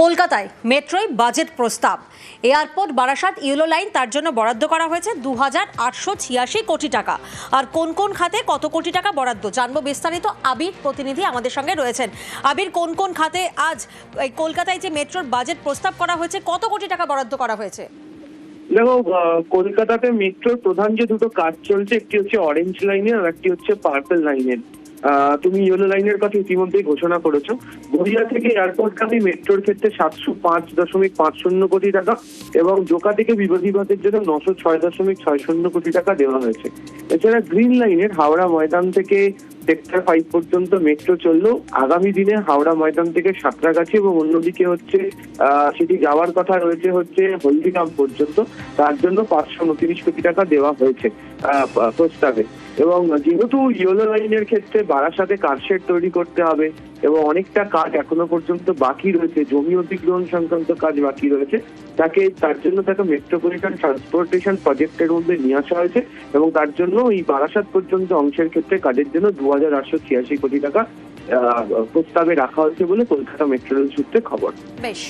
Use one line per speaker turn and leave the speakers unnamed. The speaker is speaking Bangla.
কলকাতায় মেট্রোয় বাজেট প্রস্তাব। এয়ারপোর্ট, বারাসাত ইউলো লাইন তার জন্য বরাদ্দ করা হয়েছে দু হাজার আটশো ছিয়াশি কোটি টাকা। আর কোন কোন খাতে কত কোটি টাকা বরাদ্দ? জানব বিস্তারিত। আবির প্রতিনিধি আমাদের সঙ্গে রয়েছেন। আবির, কোন কোন খাতে আজ এই কলকাতায় যে মেট্রোর বাজেট প্রস্তাব করা হয়েছে, কত কোটি টাকা বরাদ্দ করা হয়েছে?
দেখো কলকাতাতে মেট্রোর প্রধান যে দুটো কাজ চলছে, একটি হচ্ছে অরেঞ্জ লাইনের আর একটি হচ্ছে পার্পল লাইনের তুমি ইয়েলো লাইনের কথা ইতিমধ্যেই ঘোষণা করেছ। গড়িয়া থেকে এয়ারপোর্টগামী মেট্রোর ক্ষেত্রে সাতশো পাঁচ দশমিক পাঁচ শূন্য কোটি টাকা এবং জোকা থেকে বিবাদীবাদের জন্য নশো ছয় দশমিক ছয় শূন্য কোটি টাকা দেওয়া হয়েছে। এছাড়া গ্রিন লাইনের হাওড়া ময়দান থেকে সেক্টর ফাইভ পর্যন্ত মেট্রো চললেও আগামী দিনে হাওড়া ময়দান থেকে সাঁতরাগাছি এবং অন্যদিকে হচ্ছে সেটি যাওয়ার কথা রয়েছে হচ্ছে হলদিরাম পর্যন্ত। তার জন্য পাঁচশো উনত্রিশ কোটি টাকা দেওয়া হয়েছে প্রস্তাবে। এবং যেহেতু ইয়েলো লাইনের ক্ষেত্রে বারাসাতে কারশেড তৈরি করতে হবে এবং অনেকটা কাজ এখনও পর্যন্ত বাকি রয়েছে, জমি অধিগ্রহণ সংক্রান্ত কাজ বাকি রয়েছে, তাকে, তার জন্য তাকে মেট্রোপলিটন ট্রান্সপোর্টেশন প্রজেক্টের মধ্যে নিয়ে আসা হয়েছে এবং তার জন্য এই বারাসাত পর্যন্ত অংশের ক্ষেত্রে কাজের জন্য দু হাজার আটশো ছিয়াশি কোটি টাকা প্রস্তাবে রাখা হয়েছে বলে কলকাতা মেট্রো রেল সূত্রে খবর।
বেশ।